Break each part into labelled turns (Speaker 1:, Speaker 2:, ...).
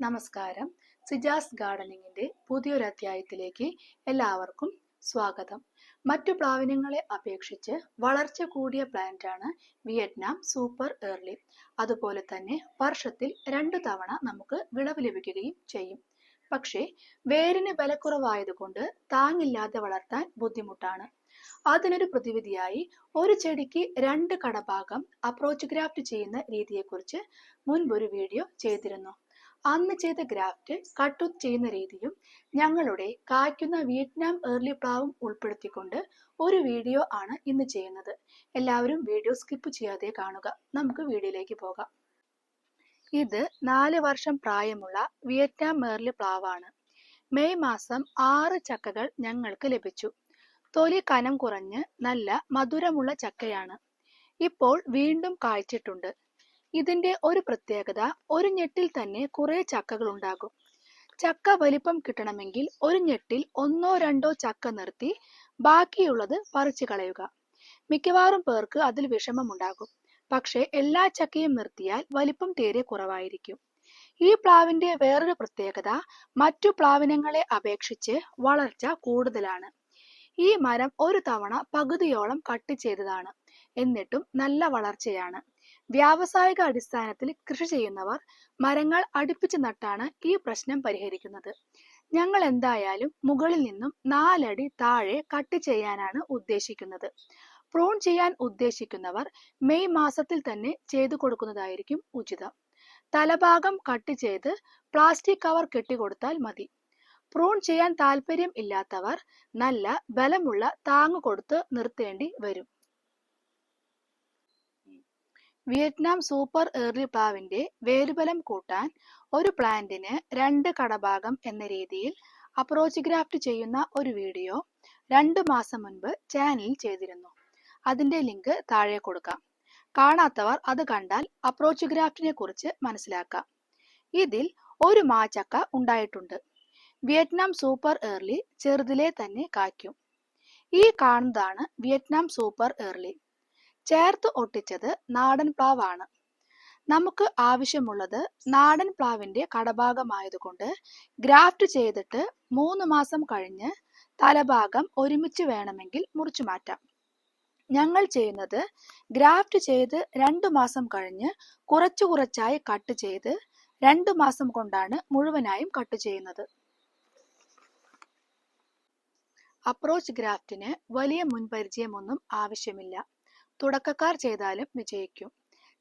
Speaker 1: നമസ്കാരം. സിജാസ് ഗാർഡനിങ്ങിന്റെ പുതിയൊരു അധ്യായത്തിലേക്ക് എല്ലാവർക്കും സ്വാഗതം. മറ്റു പ്ലാവിനങ്ങളെ അപേക്ഷിച്ച് വളർച്ച കൂടിയ പ്ലാന്റ് ആണ് വിയറ്റ്നാം സൂപ്പർ ഏർലി. അതുപോലെ തന്നെ വർഷത്തിൽ രണ്ടു തവണ നമുക്ക് വിളവ് ലഭിക്കുകയും ചെയ്യും. പക്ഷേ വേരിന് വിലക്കുറവായതുകൊണ്ട് താങ്ങില്ലാതെ വളർത്താൻ ബുദ്ധിമുട്ടാണ്. അതിനൊരു പ്രതിവിധിയായി ഒരു ചെടിക്ക് രണ്ട് കടഭാഗം അപ്രോച്ച് ഗ്രാഫ്റ്റ് ചെയ്യുന്ന രീതിയെക്കുറിച്ച് മുൻപൊരു വീഡിയോ ചെയ്തിരുന്നു. അന്ന് ചെയ്ത ഗ്രാഫ്റ്റ് കട്ട് ചെയ്യുന്ന രീതിയും ഞങ്ങളുടെ കായ്ക്കുന്ന വിയറ്റ്നാം ഏർലി പ്ലാവും ഉൾപ്പെടുത്തിക്കൊണ്ട് ഒരു വീഡിയോ ആണ് ഇന്ന് ചെയ്യുന്നത്. എല്ലാവരും വീഡിയോ സ്കിപ്പ് ചെയ്യാതെ കാണുക. നമുക്ക് വീഡിയോയിലേക്ക് പോകാം. ഇത് നാല് വർഷം പ്രായമുള്ള വിയറ്റ്നാം ഏർലി പ്ലാവാണ് മെയ് മാസം ആറ് ചക്കകൾ ഞങ്ങൾക്ക് ലഭിച്ചു. തൊലി കനം കുറഞ്ഞ് നല്ല മധുരമുള്ള ചക്കയാണ്. ഇപ്പോൾ വീണ്ടും കായ്ച്ചിട്ടുണ്ട്. ഇതിന്റെ ഒരു പ്രത്യേകത ഒരു ഞെട്ടിൽ തന്നെ കുറേ ചക്കകൾ ഉണ്ടാകും. ചക്ക വലിപ്പം കിട്ടണമെങ്കിൽ ഒരു ഞെട്ടിൽ ഒന്നോ രണ്ടോ ചക്ക നിർത്തി ബാക്കിയുള്ളത് പറിച്ചു കളയുക. മിക്കവാറും പേർക്ക് അതിൽ വിഷമമുണ്ടാകും പക്ഷേ എല്ലാ ചക്കയും നിർത്തിയാൽ വലിപ്പം തീരെ കുറവായിരിക്കും. ഈ പ്ലാവിന്റെ വേറൊരു പ്രത്യേകത മറ്റു പ്ലാവിനങ്ങളെ അപേക്ഷിച്ച് വളർച്ച കൂടുതലാണ്. ഈ മരം ഒരു തവണ പകുതിയോളം കട്ട് ചെയ്തതാണ്. എന്നിട്ടും നല്ല വളർച്ചയാണ്. വ്യാവസായിക അടിസ്ഥാനത്തിൽ കൃഷി ചെയ്യുന്നവർ മരങ്ങൾ അടുപ്പിച്ച് നട്ടാണ് ഈ പ്രശ്നം പരിഹരിക്കുന്നത്. ഞങ്ങൾ എന്തായാലും മുകളിൽ നിന്നും നാലടി താഴെ കട്ട് ചെയ്യാനാണ് ഉദ്ദേശിക്കുന്നത്. പ്രോൺ ചെയ്യാൻ ഉദ്ദേശിക്കുന്നവർ മെയ് മാസത്തിൽ തന്നെ ചെയ്തു കൊടുക്കുന്നതായിരിക്കും ഉചിതം. തലഭാഗം കട്ട് ചെയ്ത് പ്ലാസ്റ്റിക് കവർ കെട്ടിക്കൊടുത്താൽ മതി. പ്രൂൺ ചെയ്യാൻ താല്പര്യം ഇല്ലാത്തവർ നല്ല ബലമുള്ള താങ്ങ് കൊടുത്ത് നിർത്തേണ്ടി വരും. വിയറ്റ്നാം സൂപ്പർ ഏർലി പ്ലാവിന്റെ വേരുബലം കൂട്ടാൻ ഒരു പ്ലാന്റിന് രണ്ട് കടഭാഗം എന്ന രീതിയിൽ അപ്രോച്ച് ഗ്രാഫ്റ്റ് ചെയ്യുന്ന ഒരു വീഡിയോ രണ്ടു മാസം മുൻപ് ചാനലിൽ ചെയ്തിരുന്നു. അതിന്റെ ലിങ്ക് താഴെ കൊടുക്കാം. കാണാത്തവർ അത് കണ്ടാൽ അപ്രോച്ച് ഗ്രാഫ്റ്റിനെ കുറിച്ച് മനസ്സിലാക്കാം. ഇതിൽ ഒരു മാച്ചക്ക ഉണ്ടായിട്ടുണ്ട്. വിയറ്റ്നാം സൂപ്പർ ഏർലി ചെറുതിലെ തന്നെ കായ്ക്കും. ഈ കാണുന്നതാണ് വിയറ്റ്നാം സൂപ്പർ ഏർലി. ചേർത്ത് ഒട്ടിച്ചത് നാടൻ പ്ലാവാണ്. നമുക്ക് ആവശ്യമുള്ളത് നാടൻ പ്ലാവിന്റെ കടഭാഗമായതുകൊണ്ട് ഗ്രാഫ്റ്റ് ചെയ്തിട്ട് മൂന്ന് മാസം കഴിഞ്ഞ് തലഭാഗം ഒരുമിച്ച് വേണമെങ്കിൽ മുറിച്ചു മാറ്റാം. ഞങ്ങൾ ചെയ്യുന്നത് ഗ്രാഫ്റ്റ് ചെയ്ത് രണ്ടു മാസം കഴിഞ്ഞ് കുറച്ചു കുറച്ചായി കട്ട് ചെയ്ത് രണ്ടു മാസം കൊണ്ടാണ് മുഴുവനായും കട്ട് ചെയ്യുന്നത്. അപ്രോച്ച് ഗ്രാഫ്റ്റിന് വലിയ മുൻപരിചയമൊന്നും ആവശ്യമില്ല. തുടക്കക്കാർ ചെയ്താലും വിജയിക്കും.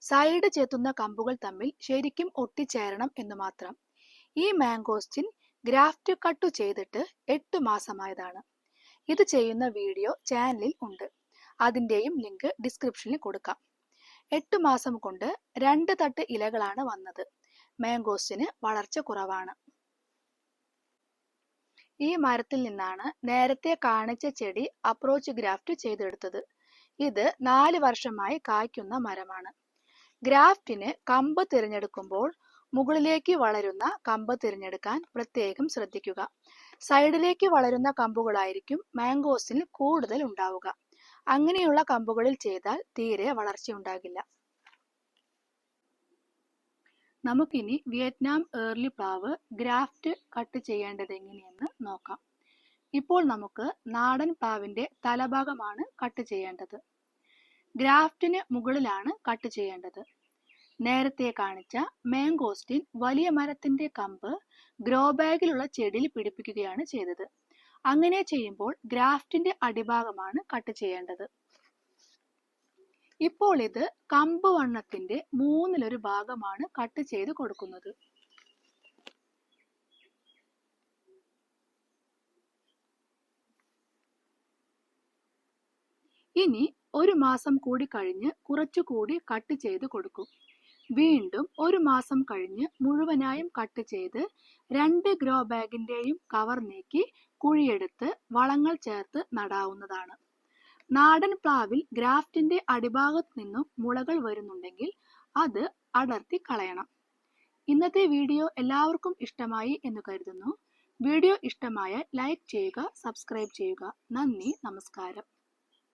Speaker 1: സൈഡ് ചെത്തുന്ന കമ്പുകൾ തമ്മിൽ ശരിക്കും ഒട്ടിച്ചേരണം എന്ന് മാത്രം. ഈ മാംഗോസ്റ്റിൻ ഗ്രാഫ്റ്റ് കട്ടു ചെയ്തിട്ട് എട്ട് മാസമായതാണ്. ഇത് ചെയ്യുന്ന വീഡിയോ ചാനലിൽ ഉണ്ട്. അതിന്റെയും ലിങ്ക് ഡിസ്ക്രിപ്ഷനിൽ കൊടുക്കാം. എട്ട് മാസം കൊണ്ട് രണ്ട് തട്ട് ഇലകളാണ് വന്നത്. മാംഗോസ്റ്റിന് വളർച്ച കുറവാണ്. ഈ മരത്തിൽ നിന്നാണ് നേരത്തെ കാണിച്ച ചെടി അപ്രോച്ച് ഗ്രാഫ്റ്റ് ചെയ്തെടുത്തത്. ഇത് നാല് വർഷമായി കായ്ക്കുന്ന മരമാണ്. ഗ്രാഫ്റ്റിന് കമ്പ് തിരഞ്ഞെടുക്കുമ്പോൾ മുകളിലേക്ക് വളരുന്ന കമ്പ് തിരഞ്ഞെടുക്കാൻ പ്രത്യേകം ശ്രദ്ധിക്കുക. സൈഡിലേക്ക് വളരുന്ന കമ്പുകളായിരിക്കും മാംഗോസിൽ കൂടുതൽ ഉണ്ടാവുക. അങ്ങനെയുള്ള കമ്പുകളിൽ ചെയ്താൽ തീരെ വളർച്ചയുണ്ടാകില്ല നമുക്കിനി വിയറ്റ്നാം ഏർലി പ്ലാവ് ഗ്രാഫ്റ്റ് കട്ട് ചെയ്യേണ്ടത് എങ്ങനെയെന്ന് നോക്കാം. ഇപ്പോൾ നമുക്ക് നാടൻ പാവിന്റെ തലഭാഗമാണ് കട്ട് ചെയ്യേണ്ടത്. ഗ്രാഫ്റ്റിന് മുകളിലാണ് കട്ട് ചെയ്യേണ്ടത്. നേരത്തെ കാണിച്ച മാംഗോസ്റ്റിൻ വലിയ മരത്തിന്റെ കമ്പ് ഗ്രോ ബാഗിലുള്ള ചെടിയിൽ പിടിപ്പിക്കുകയാണ് ചെയ്തത്. അങ്ങനെ ചെയ്യുമ്പോൾ ഗ്രാഫ്റ്റിന്റെ അടിഭാഗമാണ് കട്ട് ചെയ്യേണ്ടത്. ഇപ്പോൾ ഇത് കമ്പ് വണ്ണത്തിന്റെ മൂന്നിലൊരു ഭാഗമാണ് കട്ട് ചെയ്ത് കൊടുക്കുന്നത്. ഇനി ഒരു മാസം കൂടി കഴിഞ്ഞ് കുറച്ചുകൂടി കട്ട് ചെയ്ത് കൊടുക്കും. വീണ്ടും ഒരു മാസം കഴിഞ്ഞ് മുഴുവനായും കട്ട് ചെയ്ത് രണ്ട് ഗ്രോ ബാഗിന്റെയും കവർ നീക്കി കുഴിയെടുത്ത് വളങ്ങൾ ചേർത്ത് നടാവുന്നതാണ്. നാടൻ പ്ലാവിൽ ഗ്രാഫ്റ്റിന്റെ അടിഭാഗത്ത് നിന്നും മുളകൾ വരുന്നുണ്ടെങ്കിൽ അത് അടർത്തി കളയണം. ഇന്നത്തെ വീഡിയോ എല്ലാവർക്കും ഇഷ്ടമായി എന്ന് കരുതുന്നു. വീഡിയോ ഇഷ്ടമായ ലൈക്ക് ചെയ്യുക സബ്സ്ക്രൈബ് ചെയ്യുക. നന്ദി നമസ്കാരം.